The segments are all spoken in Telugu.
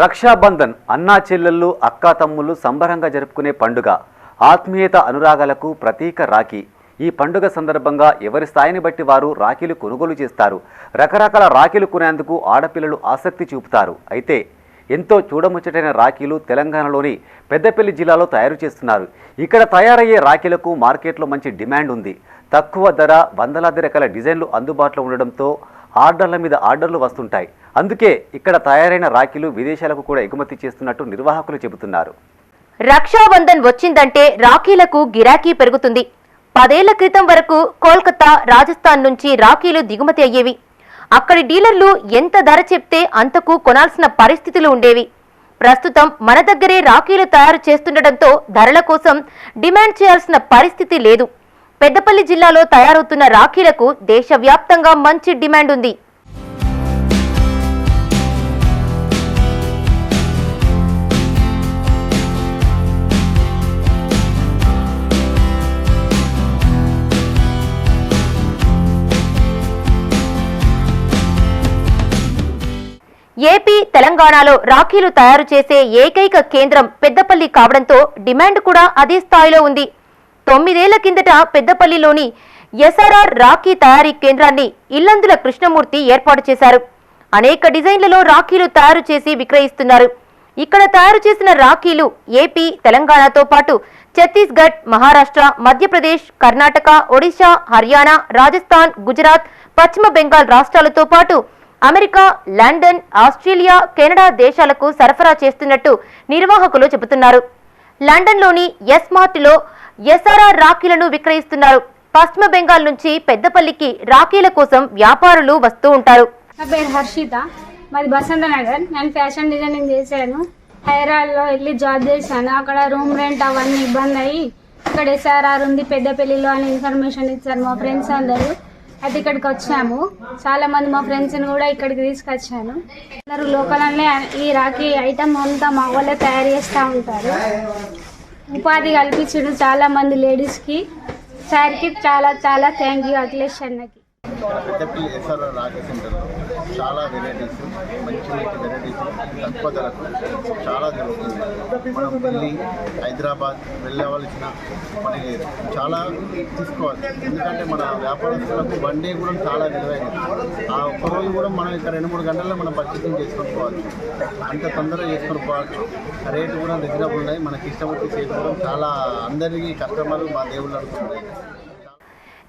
రక్షాబంధన్ అన్నా చెల్లెళ్ళు అక్కా తమ్ముళ్ళు సంబరంగా జరుపుకునే పండుగ. ఆత్మీయత అనురాగాలకు ప్రతీక రాఖీ. ఈ పండుగ సందర్భంగా ఎవరి స్థాయిని బట్టి వారు రాఖీలు కొనుగోలు చేస్తారు. రకరకాల రాఖీలు కొనేందుకు ఆడపిల్లలు ఆసక్తి చూపుతారు. అయితే ఎంతో చూడముచ్చటైన రాఖీలు తెలంగాణలోని పెద్దపల్లి జిల్లాలో తయారు చేస్తున్నారు. ఇక్కడ తయారయ్యే రాఖీలకు మార్కెట్లో మంచి డిమాండ్ ఉంది. తక్కువ ధర వందలాది రకాల డిజైన్లు అందుబాటులో ఉండడంతో ఆర్డర్ల మీద ఆర్డర్లు వస్తుంటాయి. అందుకే ఇక్కడ తయారైన రాఖీలు విదేశాలకు కూడా ఎగుమతి చేస్తున్నట్టు నిర్వాహకులు చెబుతున్నారు. రక్షాబంధన్ వచ్చిందంటే రాఖీలకు గిరాకీ పెరుగుతుంది. పదేళ్ళ క్రితం వరకు కోల్కతా రాజస్థాన్ నుంచి రాఖీలు దిగుమతి అయ్యేవి. అక్కడి డీలర్లు ఎంత ధర చెప్తే అంతకు కొనాల్సిన పరిస్థితులు ఉండేవి. ప్రస్తుతం మన దగ్గరే రాఖీలు తయారు చేస్తుండటంతో ధరల కోసం డిమాండ్ చేయాల్సిన పరిస్థితి లేదు. పెద్దపల్లి జిల్లాలో తయారవుతున్న రాఖీలకు దేశవ్యాప్తంగా మంచి డిమాండ్ ఉంది. ఏపీ తెలంగాణలో రాఖీలు తయారు చేసే ఏకైక కేంద్రం పెద్దపల్లి కావడంతో డిమాండ్ కూడా అదే స్థాయిలో ఉంది. తొమ్మిదేళ్ళ కిందట పెద్దపల్లిలోని ఎస్ఆర్ఆర్ రాఖీ తయారీ కేంద్రాన్ని ఇల్లందుల కృష్ణమూర్తి ఏర్పాటు చేశారు. అనేక డిజైన్లలో రాఖీలు తయారు చేసి విక్రయిస్తున్నారు. ఇక్కడ తయారు చేసిన రాఖీలు ఏపీ తెలంగాణతో పాటు ఛత్తీస్గఢ్ మహారాష్ట్ర మధ్యప్రదేశ్ కర్ణాటక ఒడిశా హర్యానా రాజస్థాన్ గుజరాత్ పశ్చిమ బెంగాల్ రాష్ట్రాలతో పాటు అమెరికా లండన్ ఆస్ట్రేలియా కెనడా దేశాలకు సరఫరా చేస్తున్నట్టు నిర్వాహకులు చెబుతున్నారు. లండన్లోని ఎస్ మార్ట్లో ఎస్ఆర్ఆర్ రాఖీలను విక్రయిస్తున్నారు. పశ్చిమ బెంగాల్ నుంచి పెద్దపల్లికి రాఖీల కోసం వ్యాపారులు వస్తూ ఉంటారు. నా పేరు హర్షిత. మాది బసంత నగర్ నేను ఫ్యాషన్ డిజైనింగ్ చేశాను. హైదరాబాద్లో వెళ్ళి జాబ్ చేశాను. అక్కడ రూమ్ రెంట్ అవన్నీ ఇబ్బంది అయ్యి ఇక్కడ ఎస్ఆర్ఆర్ ఉంది పెద్దపల్లిలో అని ఇన్ఫర్మేషన్ ఇచ్చారు మా ఫ్రెండ్స్ అందరూ. అయితే ఇక్కడికి వచ్చాము. చాలా మంది మా ఫ్రెండ్స్ని కూడా ఇక్కడికి తీసుకొచ్చాను. అందరూ లోకల్లోనే ఈ రాఖీ ఐటమ్ అంతా మా వాళ్ళే తయారు చేస్తూ ఉంటారు. ఉపాధి కల్పించాడు చాలా మంది లేడీస్కి సార్కి చాలా చాలా థ్యాంక్ యూ అఖిలేష్ అన్నకి. చాలా వెరైటీస్ మంచి మంచి వెరైటీస్ తక్కువ ధరకు చాలా దొరుకుతుంది మనం ఢిల్లీ హైదరాబాద్ వెళ్ళవలసిన పని లేదు. చాలా తీసుకోవాలి. ఎందుకంటే మన వ్యాపారస్తులకు వన్ డే కూడా చాలా విలువైనది. ఆ ఒక్కరోజు కూడా మనం ఇక్కడ రెండు మూడు గంటల్లో మనం పర్చేసింగ్ చేసుకొని పోవచ్చు అంత తొందరగా చేసుకొని పోవచ్చు రేటు కూడా రీజనబుల్ ఉన్నాయి. మనకి ఇష్టపడి చేసుకోవడం చాలా అందరికీ కస్టమర్లు మా దేవుళ్ళు అనుకుంటున్నాయి.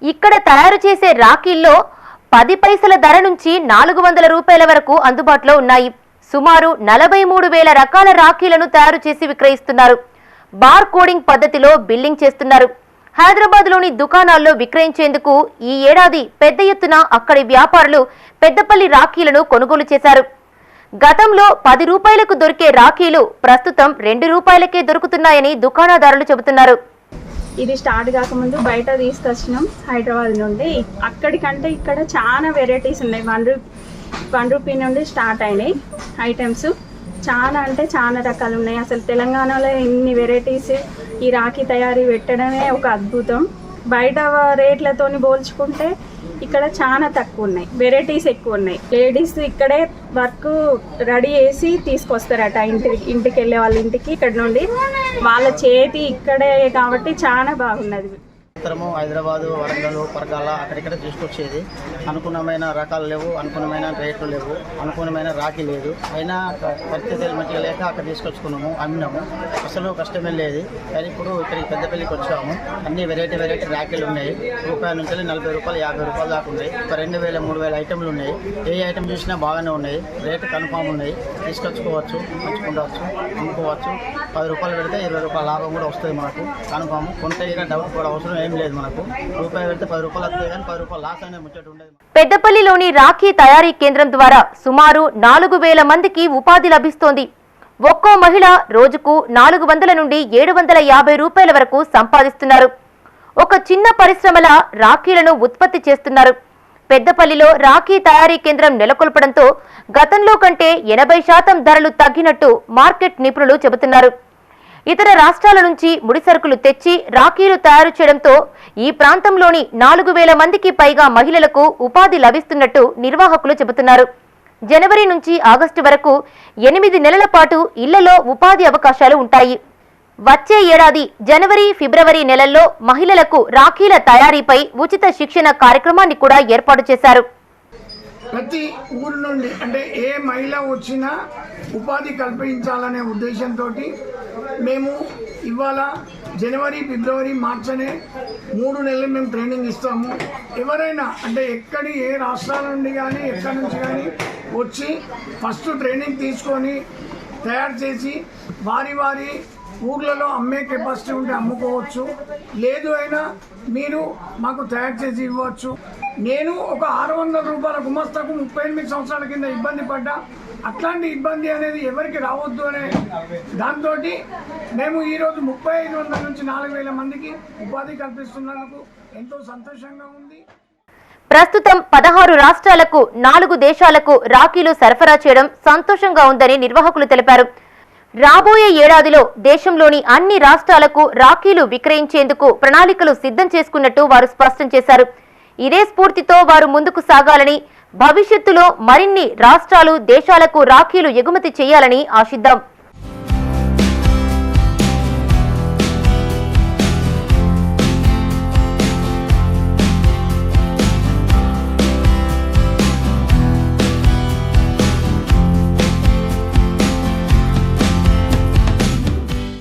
ఇక్కడ తయారు చేసే రాఖీల్లో పది పైసల ధర నుంచి నాలుగు వందల రూపాయల వరకు అందుబాటులో ఉన్నాయి. సుమారు నలభై మూడు వేల రకాల రాఖీలను తయారు చేసి విక్రయిస్తున్నారు. బార్ కోడింగ్ పద్ధతిలో బిల్లింగ్ చేస్తున్నారు. హైదరాబాద్లోని దుకాణాల్లో విక్రయించేందుకు ఈ ఏడాది పెద్ద ఎత్తున అక్కడి వ్యాపారులు పెద్దపల్లి రాఖీలను కొనుగోలు చేశారు. గతంలో పది రూపాయలకు దొరికే రాఖీలు ప్రస్తుతం రెండు రూపాయలకే దొరుకుతున్నాయని దుకాణదారులు చెబుతున్నారు. ఇది స్టార్ట్ కాకముందు బయట తీసుకొచ్చినాం హైదరాబాద్ నుండి. అక్కడికంటే ఇక్కడ చాలా వెరైటీస్ ఉన్నాయి. వన్ రూ వన్ రూపీ నుండి స్టార్ట్ అయినాయి ఐటమ్స్. చాలా అంటే చాలా రకాలు ఉన్నాయి. అసలు తెలంగాణలో ఇన్ని వెరైటీస్ ఈ రాఖీ తయారీ పెట్టడమే ఒక అద్భుతం. బయట రేట్లతోని పోల్చుకుంటే ఇక్కడ చాలా తక్కువ ఉన్నాయి వెరైటీస్ ఎక్కువ ఉన్నాయి లేడీస్ ఇక్కడే వర్క్ రెడీ చేసి తీసుకొస్తారట ఇంటికి ఇంటికి వెళ్ళే వాళ్ళ ఇంటికి. ఇక్కడ నుండి వాళ్ళ చేతి ఇక్కడే కాబట్టి చాలా బాగున్నది. మాత్రము హైదరాబాదు వరంగల్ పరకాల అక్కడిక్కడ తీసుకొచ్చేది. అనుకున్నమైన రకాలు లేవు అనుకున్నమైన రేట్లు లేవు అనుకున్నమైన రాఖీ లేదు. అయినా పరిస్థితులు మంచిగా లేక అక్కడ తీసుకొచ్చుకున్నాము అమ్మినాము. అసలు కష్టమే లేదు. కానీ ఇప్పుడు ఇక్కడికి పెద్దపల్లికి వచ్చాము. అన్ని వెరైటీ వెరైటీ రాఖీలు ఉన్నాయి. రూపాయల నుంచి నలభై రూపాయలు యాభై రూపాయలు దాకా ఉన్నాయి. ఒక రెండు వేల మూడు వేల ఐటెంలు ఉన్నాయి. ఏ ఐటెం చూసినా బాగానే ఉన్నాయి. రేటు కన్ఫామ్ ఉన్నాయి. తీసుకొచ్చుకోవచ్చు పంచుకోవచ్చు అమ్ముకోవచ్చు. పది రూపాయలు పెడితే ఇరవై రూపాయల లాభం కూడా వస్తుంది మనకు. కనుకోము కొంటే ఇక డబ్బు కూడా అవసరం ఏం లేదు మనకు. రూపాయి పెడితే పది రూపాయలు వస్తుంది కానీ పది రూపాయలు లాస్ అనే ముచ్చట ఉండేది పెద్దపల్లిలోని రాఖీ తయారీ కేంద్రం ద్వారా సుమారు నాలుగు వేల మందికి ఉపాధి లభిస్తోంది. ఒక్కో మహిళ రోజుకు నాలుగు వందల నుండి ఏడు వందల యాభై రూపాయల వరకు సంపాదిస్తున్నారు. ఒక చిన్న పరిశ్రమల రాఖీలను ఉత్పత్తి చేస్తున్నారు. పెద్దపల్లిలో రాఖీ తయారీ కేంద్రం నెలకొల్పడంతో గతంలో కంటే ఎనభై శాతం ధరలు తగ్గినట్టు మార్కెట్ నిపుణులు చెబుతున్నారు. ఇతర రాష్ట్రాల నుంచి ముడిసరుకులు తెచ్చి రాఖీలు తయారు చేయడంతో ఈ ప్రాంతంలోని నాలుగు వేల మందికి పైగా మహిళలకు ఉపాధి లభిస్తున్నట్టు నిర్వాహకులు చెబుతున్నారు. జనవరి నుంచి ఆగస్టు వరకు ఎనిమిది నెలల పాటు ఇళ్ళలో ఉపాధి అవకాశాలు ఉంటాయి. వచ్చే ఏడాది జనవరి ఫిబ్రవరి నెలల్లో మహిళలకు రాఖీల తయారీపై ఉచిత శిక్షణ కార్యక్రమాన్ని కూడా ఏర్పాటు చేశారు. ప్రతి ఊరు నుండి అంటే ఏ మహిళ వచ్చినా ఉపాధి కల్పించాలనే ఉద్దేశంతో మేము ఇవాళ జనవరి ఫిబ్రవరి మార్చ్ అనే మూడు నెలలు మేము ట్రైనింగ్ ఇస్తాము. ఎవరైనా అంటే ఎక్కడి ఏ రాష్ట్రాల నుండి కానీ ఎక్కడి నుంచి కానీ వచ్చి ఫస్ట్ ట్రైనింగ్ తీసుకొని తయారు చేసి వారి వారి ఊర్లలో అమ్మే కెపాసిటీ ఉంటే అమ్ముకోవచ్చు. లేదు అయినా మీరు మాకు తయారు చేసి ఇవ్వచ్చు. నేను ఒక ఆరు వందల రూపాయల గుమస్తాకు ముప్పై ఎనిమిది సంవత్సరాల కింద ఇబ్బంది పడ్డా. అట్లాంటి ఇబ్బంది అనేది ఎవరికి రావద్దు అనే దాంతో మేము ఈరోజు ముప్పై ఐదు వందల నుంచి నాలుగు వేల మందికి ఉపాధి కల్పిస్తున్నందుకు ఎంతో సంతోషంగా ఉంది. ప్రస్తుతం పదహారు రాష్ట్రాలకు నాలుగు దేశాలకు రాఖీలు సరఫరా చేయడం సంతోషంగా ఉందని నిర్వాహకులు తెలిపారు. రాబోయే ఏడాదిలో దేశంలోని అన్ని రాష్ట్రాలకు రాఖీలు విక్రయించేందుకు ప్రణాళికలు సిద్ధం చేసుకున్నట్టు వారు స్పష్టం చేశారు. ఇదే స్ఫూర్తితో వారు ముందుకు సాగాలని భవిష్యత్తులో మరిన్ని రాష్ట్రాలు దేశాలకు రాఖీలు ఎగుమతి చేయాలని ఆశిద్దాం.